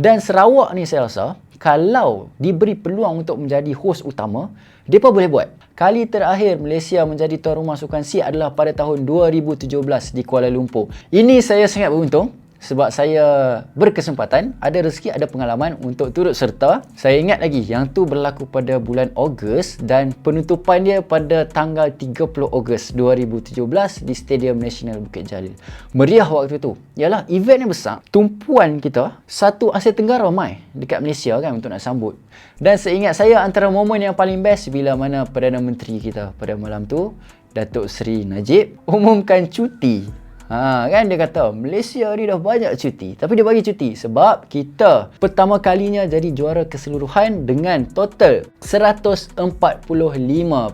Dan Sarawak ni saya rasa kalau diberi peluang untuk menjadi host utama, mereka boleh buat. Kali terakhir Malaysia menjadi tuan rumah Sukan C adalah pada tahun 2017 di Kuala Lumpur. Ini saya sangat beruntung sebab saya berkesempatan, ada rezeki, ada pengalaman untuk turut serta. Saya ingat lagi yang tu berlaku pada bulan Ogos dan penutupan dia pada tanggal 30 Ogos 2017 di Stadium Nasional Bukit Jalil. Meriah waktu tu. Yalah, event yang besar. Tumpuan kita satu Asia Tenggara mai dekat Malaysia kan untuk nak sambut. Dan seingat saya antara momen yang paling best bila mana Perdana Menteri kita pada malam tu Datuk Seri Najib umumkan cuti Ha, kan dia kata Malaysia ni dah banyak cuti tapi dia bagi cuti sebab kita pertama kalinya jadi juara keseluruhan dengan total 145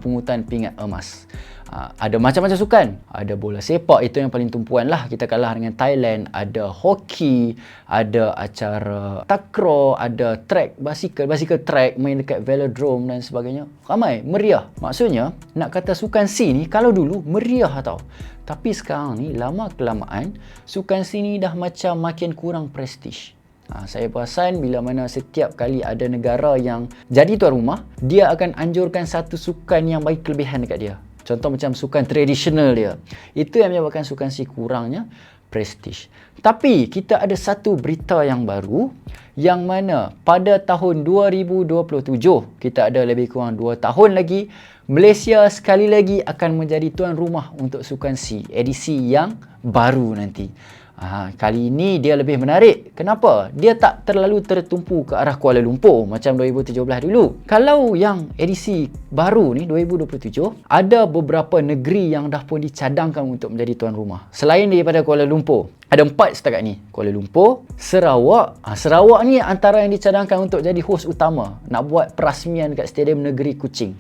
pungutan pingat emas. Ha, ada macam-macam sukan. Ada bola sepak, itu yang paling tumpuan lah. Kita kalah dengan Thailand. Ada hoki, ada acara takro, ada track basikal, basikal track, main dekat velodrome dan sebagainya. Ramai, meriah. Maksudnya, nak kata sukan C ni, kalau dulu meriah tau. Tapi sekarang ni, lama kelamaan, sukan C ni dah macam makin kurang prestige. Ha, saya perasan bila mana setiap kali ada negara yang jadi tuan rumah, dia akan anjurkan satu sukan yang bagi kelebihan dekat dia. Contoh macam sukan tradisional dia. Itu yang menyebabkan sukan si kurangnya prestige. Tapi kita ada satu berita yang baru yang mana pada tahun 2027 kita ada lebih kurang 2 tahun lagi Malaysia sekali lagi akan menjadi tuan rumah untuk sukan C edisi yang baru nanti. Ha, kali ini dia lebih menarik. Kenapa? Dia tak terlalu tertumpu ke arah Kuala Lumpur macam 2017 dulu. Kalau yang edisi baru ni 2027, ada beberapa negeri yang dah pun dicadangkan untuk menjadi tuan rumah. Selain daripada Kuala Lumpur, ada empat setakat ni. Kuala Lumpur, Sarawak. Ha, Sarawak ni antara yang dicadangkan untuk jadi host utama. Nak buat perasmian kat Stadium Negeri Kuching.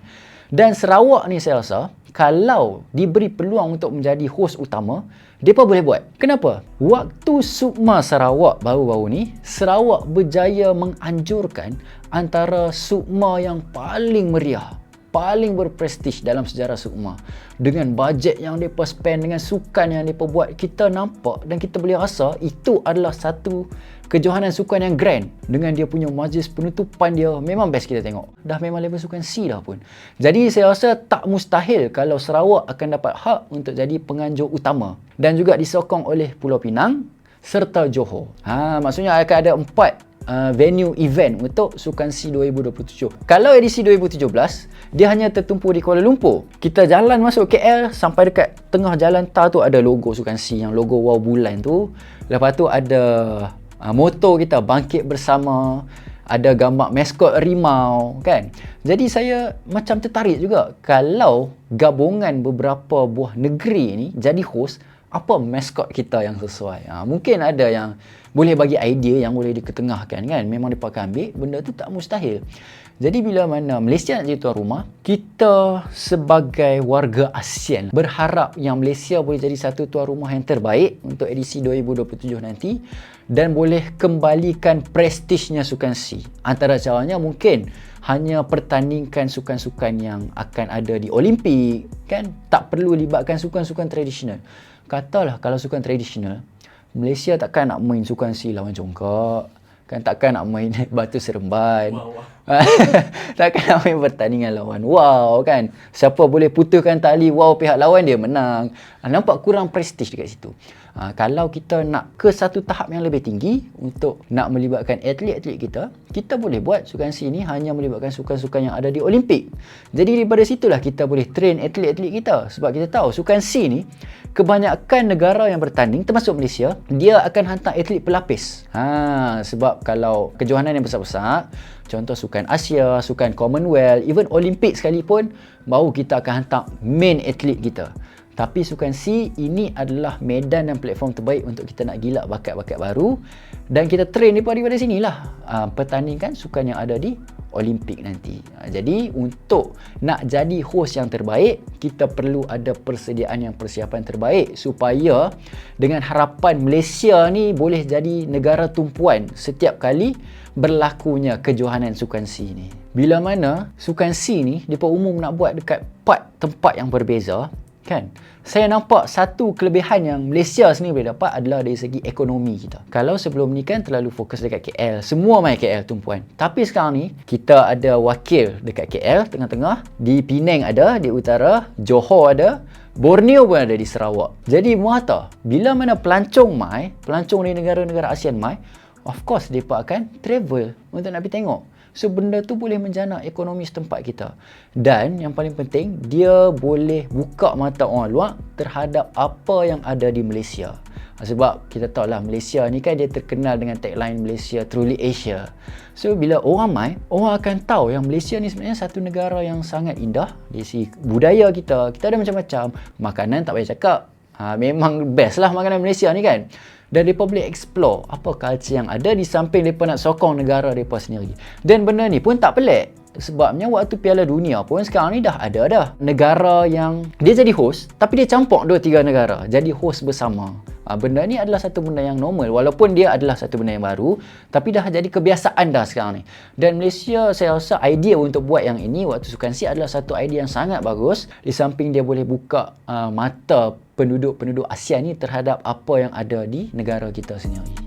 Dan Sarawak ni saya rasa, kalau diberi peluang untuk menjadi host utama, mereka boleh buat. Kenapa? Waktu Sukma Sarawak baru-baru ni, Sarawak berjaya menganjurkan antara Sukma yang paling meriah, paling berprestij dalam sejarah Sukma. Dengan bajet yang mereka spend, dengan sukan yang mereka buat, kita nampak dan kita boleh rasa itu adalah satu kejohanan sukan yang grand. Dengan dia punya majlis penutupan dia memang best kita tengok. Dah memang level sukan C dah pun. Jadi saya rasa tak mustahil kalau Sarawak akan dapat hak untuk jadi penganjur utama. Dan juga disokong oleh Pulau Pinang serta Johor. Ha, maksudnya akan ada empat uh, venue event untuk Sukan C 2027 kalau edisi 2017 dia hanya tertumpu di Kuala Lumpur. Kita jalan masuk KL sampai dekat tengah jalan tar tu ada logo Sukan C yang logo wow bulan tu. Lepas tu ada uh, moto kita bangkit bersama ada gambar maskot rimau kan? Jadi saya macam tertarik juga. Kalau gabungan beberapa buah negeri ni jadi host apa maskot kita yang sesuai? Ha, mungkin ada yang boleh bagi idea yang boleh diketengahkan kan memang dia pakai ambil benda tu tak mustahil jadi bila mana Malaysia nak jadi tuan rumah, kita sebagai warga ASEAN berharap yang Malaysia boleh jadi satu tuan rumah yang terbaik untuk edisi 2027 nanti dan boleh kembalikan prestisnya Sukan C. Antara caranya mungkin hanya pertandingkan sukan-sukan yang akan ada di Olimpik, kan? Tak perlu libatkan sukan-sukan tradisional. Katalah kalau sukan tradisional, Malaysia takkan nak main sukan C lawan Jongkok, kan takkan nak main batu seremban. Wow, wow. takkan main pertandingan lawan wow kan? Siapa boleh putuskan tali wow pihak lawan dia menang. Ha, nampak kurang prestige dekat situ. Ha, kalau kita nak ke satu tahap yang lebih tinggi untuk nak melibatkan atlet-atlet kita kita boleh buat sukan C ni hanya melibatkan sukan-sukan yang ada di Olimpik. Jadi daripada situlah kita boleh train atlet-atlet kita. Sebab kita tahu sukan C ni kebanyakan negara yang bertanding termasuk Malaysia dia akan hantar atlet pelapis. Ha, sebab kalau kejohanan yang besar-besar Contoh sukan Asia, sukan Commonwealth, even Olimpik sekalipun baru kita akan hantar main atlet kita. Tapi sukan C ini adalah medan dan platform terbaik untuk kita nak gila bakat-bakat baru dan kita train daripada, daripada sinilah uh, pertandingkan sukan yang ada di Olimpik nanti. Uh, jadi untuk nak jadi host yang terbaik, kita perlu ada persediaan yang persiapan terbaik supaya dengan harapan Malaysia ni boleh jadi negara tumpuan setiap kali berlakunya kejohanan sukan C ni. Bila mana sukan C ni, dia umum nak buat dekat empat tempat yang berbeza kan saya nampak satu kelebihan yang Malaysia sendiri boleh dapat adalah dari segi ekonomi kita. Kalau sebelum ni kan terlalu fokus dekat KL, semua main KL tumpuan. Tapi sekarang ni kita ada wakil dekat KL tengah-tengah, di Penang ada, di utara, Johor ada, Borneo pun ada di Sarawak. Jadi muata, bila mana pelancong mai, pelancong dari negara-negara ASEAN mai, of course mereka akan travel untuk nak pergi tengok. So benda tu boleh menjana ekonomi setempat kita. Dan yang paling penting, dia boleh buka mata orang luar terhadap apa yang ada di Malaysia. Sebab kita tahu lah Malaysia ni kan dia terkenal dengan tagline Malaysia Truly Asia. So bila orang mai, orang akan tahu yang Malaysia ni sebenarnya satu negara yang sangat indah. Dari segi budaya kita, kita ada macam-macam. Makanan tak payah cakap. Ha, memang best lah makanan Malaysia ni kan dan mereka boleh explore apa culture yang ada di samping mereka nak sokong negara mereka sendiri. Dan benda ni pun tak pelik. Sebabnya waktu Piala Dunia pun sekarang ni dah ada dah. Negara yang dia jadi host tapi dia campur dua tiga negara jadi host bersama. Ha, benda ni adalah satu benda yang normal walaupun dia adalah satu benda yang baru tapi dah jadi kebiasaan dah sekarang ni. Dan Malaysia saya rasa idea untuk buat yang ini waktu sukan si adalah satu idea yang sangat bagus di samping dia boleh buka uh, mata penduduk-penduduk ASEAN ni terhadap apa yang ada di negara kita sendiri.